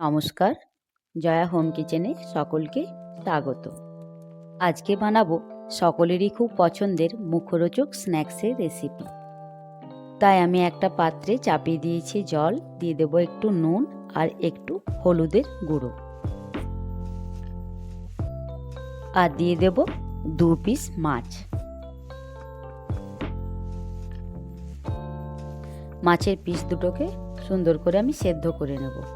নমস্কার, জয়া হোম কিচেনে সকলকে স্বাগত। আজকে বানাবো সকলেরই খুব পছন্দের মুখরোচক স্ন্যাক্সের রেসিপি। তাই আমি একটা পাত্রে চাপিয়ে দিয়েছি জল, দিয়ে দেবো একটু নুন আর একটু হলুদের গুঁড়ো। আর দিয়ে দেব দু পিস মাছ। মাছের পিস দুটোকে সুন্দর করে আমি সেদ্ধ করে নেব।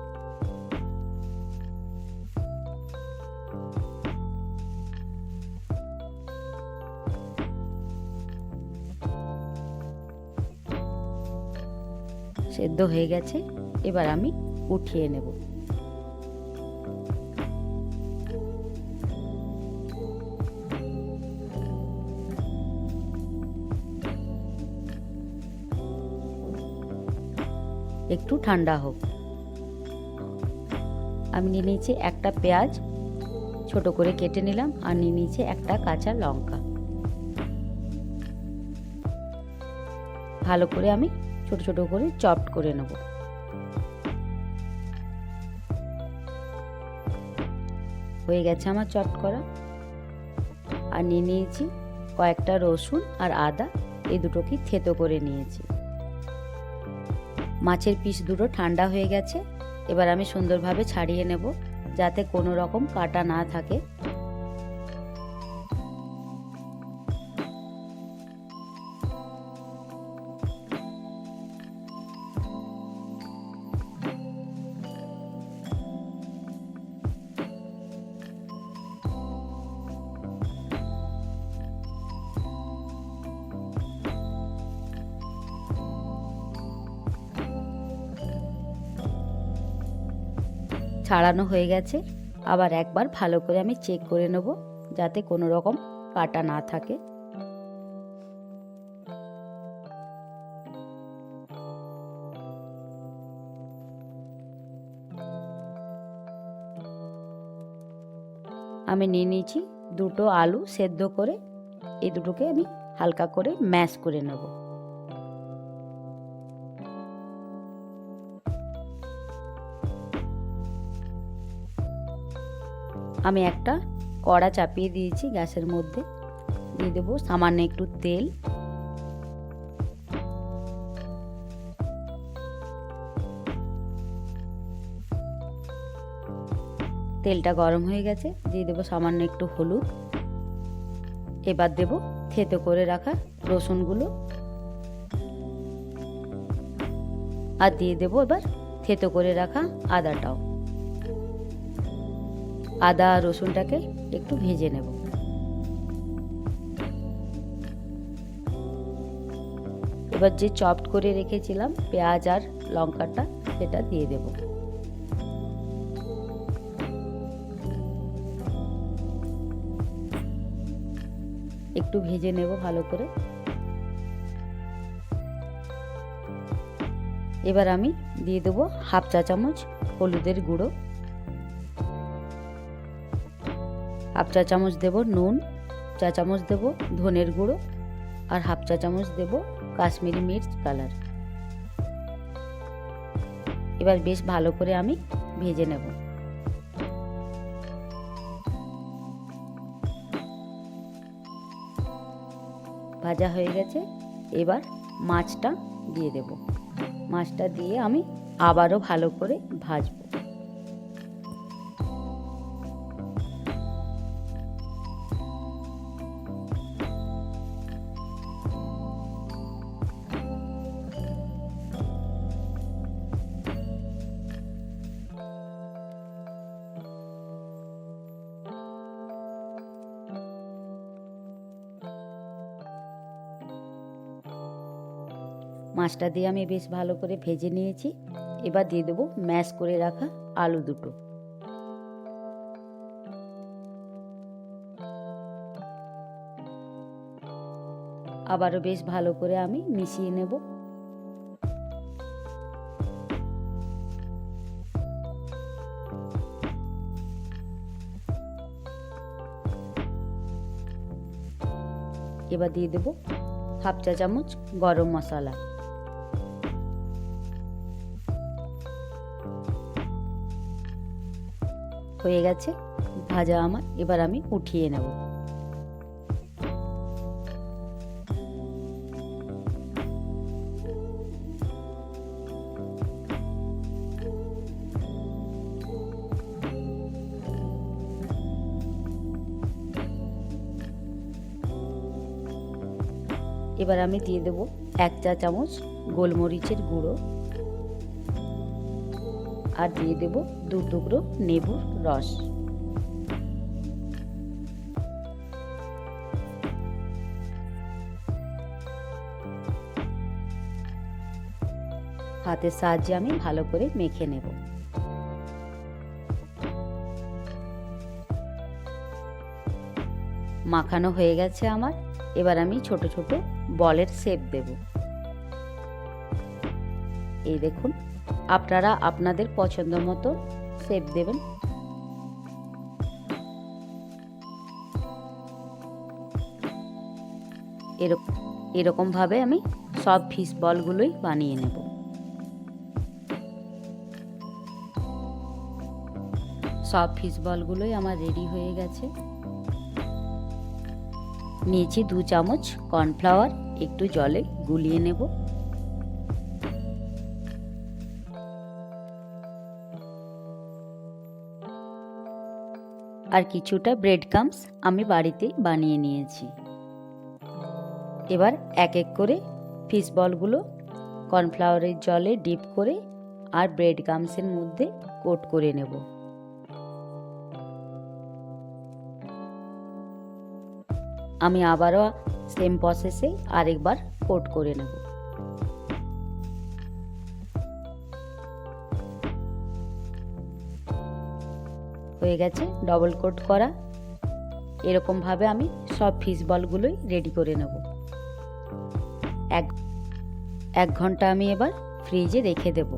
সেদ্ধ হয়ে গেছে। এবার আমি উঠিয়ে নেব। একটু ঠান্ডা হোক। আমি নিয়ে নিয়েছি একটা পেঁয়াজ, ছোট করে কেটে নিলাম আর নিয়ে নিয়েছি একটা কাঁচা লঙ্কা। ভালো করে আমি ছোট ছোট করে চপড করে নেব। হয়ে গেছে আমার চপড করা। আর নিয়ে নিয়েছি কয়েকটা রসুন আর আদা এই দুটোকে থেতো করে নিয়েছি। মাছের পিস দুটো ঠান্ডা হয়ে গেছে, এবার আমি সুন্দরভাবে ছাড়িয়ে নেব যাতে কোনো রকম কাটা না থাকে। ছাড়ানো হয়ে গেছে। আবার একবার ভালো করে আমি চেক করে নেব যাতে কোনো রকম কাটা না থাকে। আমি নিয়ে নিয়েছি দুটো আলু সেদ্ধ করে, এই দুটোকে আমি হালকা করে ম্যাশ করে নেব। আমি একটা কড়া চাপিয়ে দিয়েছি গ্যাসের মধ্যে। দিয়ে দেবো সামান্য একটু তেল। তেলটা গরম হয়ে গেছে। দিয়ে দেবো সামান্য একটু হলুদ। এবার দেব থেতো করে রাখা রসুনগুলো। আর দিয়ে দেবো এবার থেতো করে রাখা আদাটাও। আদা, রসুনটাকে একটু ভেজে নেব। এবার যে চপড করে রেখেছিলাম, পেঁয়াজ আর লঙ্কাটা, সেটা দিয়ে দেব। একটু ভেজে নেব ভালো করে। এবার আমি দিয়ে দেবো হাফ চা চামচ হলুদের গুঁড়ো। হাফ চা চামচ দেব নুন, চা চামচ দেব ধনের গুঁড়ো আর হাফ চা চামচ দেব কাশ্মীরি মির্চ কালার। এবার বেশ ভালো করে আমি ভেজে নেব। ভাজা হয়ে গেছে। এবার মাছটা দিয়ে দেব। মাছটা দিয়ে আমি আবারও ভালো করে ভাজবো। মাছটা দিয়ে আমি বেশ ভালো করে ভেজে নিয়েছি। এবার দিয়ে দেবো ম্যাশ করে রাখা আলু দুটো। আবারও বেশ ভালো করে আমি মিশিয়ে নেব। এবার দিয়ে দেবো হাফ চা চামচ গরম মশলা। হয়ে গেছে। ভাজা আমার, এবার আমি উঠিয়ে নেব। এবার আমি দিয়ে দেব এক চা চামচ গোলমরিচের গুঁড়ো। আর দিয়ে দেব দু টুকরো নেবুর রস। হাতের সাহায্যে আমি ভালো করে মেখে নেব। মাখানো হয়ে গেছে আমার। এবার আমি ছোট ছোট বলের শেপ দেব। এই দেখুন আপনারা আপনাদের পছন্দ মতো শেপ দেবেন। এরকম এরকমভাবে আমি সব ফিশ বলগুলোই বানিয়ে নেব। সব ফিশ বলগুলোই আমার রেডি হয়ে গেছে। নিয়েছি দু চামচ কর্নফ্লাওয়ার একটু জলে গুলিয়ে নেব। আর কিছুটা ব্রেড কামস আমি বাড়িতেই বানিয়ে নিয়েছি। এবার এক এক করে ফিশ বলগুলো কর্নফ্লাওয়ারের জলে ডিপ করে আর ব্রেড গামসের মধ্যে কোট করে নেব। আমি আবারও সেম প্রসেসে আরেকবার কোট করে নেব। হয়ে গেছে ডবল কোট করা। এরকমভাবে আমি সব ফিশ বলগুলোই রেডি করে নেব। এক এক ঘণ্টা আমি এবার ফ্রিজে রেখে দেব।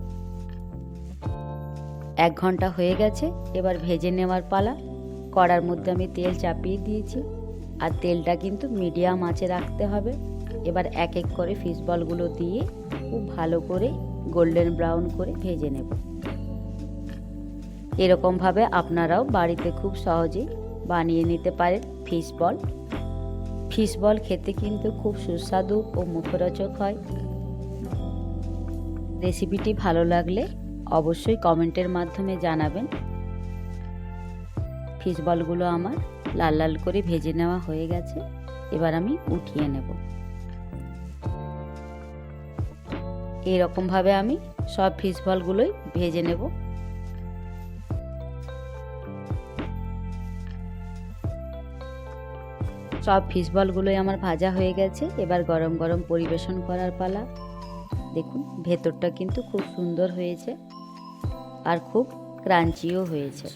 এক ঘণ্টা হয়ে গেছে, এবার ভেজে নেওয়ার পালা। কড়ার মধ্যে আমি তেল চাপিয়ে দিয়েছি, আর তেলটা কিন্তু মিডিয়াম আঁচে রাখতে হবে। এবার এক এক করে ফিশ বলগুলো দিয়ে খুব ভালো করে গোল্ডেন ব্রাউন করে ভেজে নেব। এরকমভাবে আপনারাও বাড়িতে খুব সহজেই বানিয়ে নিতে পারেন ফিশ বল ফিশ বল খেতে কিন্তু খুব সুস্বাদু ও মুখরোচক হয়। রেসিপিটি ভালো লাগলে অবশ্যই কমেন্টের মাধ্যমে জানাবেন। ফিশ বলগুলো আমার লাল লাল করে ভেজে নেওয়া হয়ে গেছে, এবার আমি উঠিয়ে নেব। এরকমভাবে আমি সব ফিশ বলগুলোই ভেজে নেব। সব ফিশ বলগুলোই আমার ভাজা হয়ে গেছে। এবার গরম গরম পরিবেশন করার পালা। দেখুন, ভেতরটা কিন্তু খুব সুন্দর হয়েছে আর খুব ক্রাঞ্চিও হয়েছে।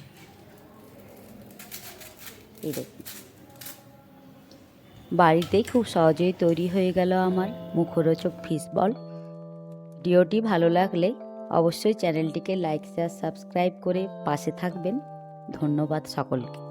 বাড়িতেই খুব সহজেই তৈরি হয়ে গেল আমার মুখরোচক ফিশ বল ভিডিওটি ভালো লাগলে অবশ্যই চ্যানেলটিকে লাইক শেয়ার সাবস্ক্রাইব করে পাশে থাকবেন। ধন্যবাদ সকলকে।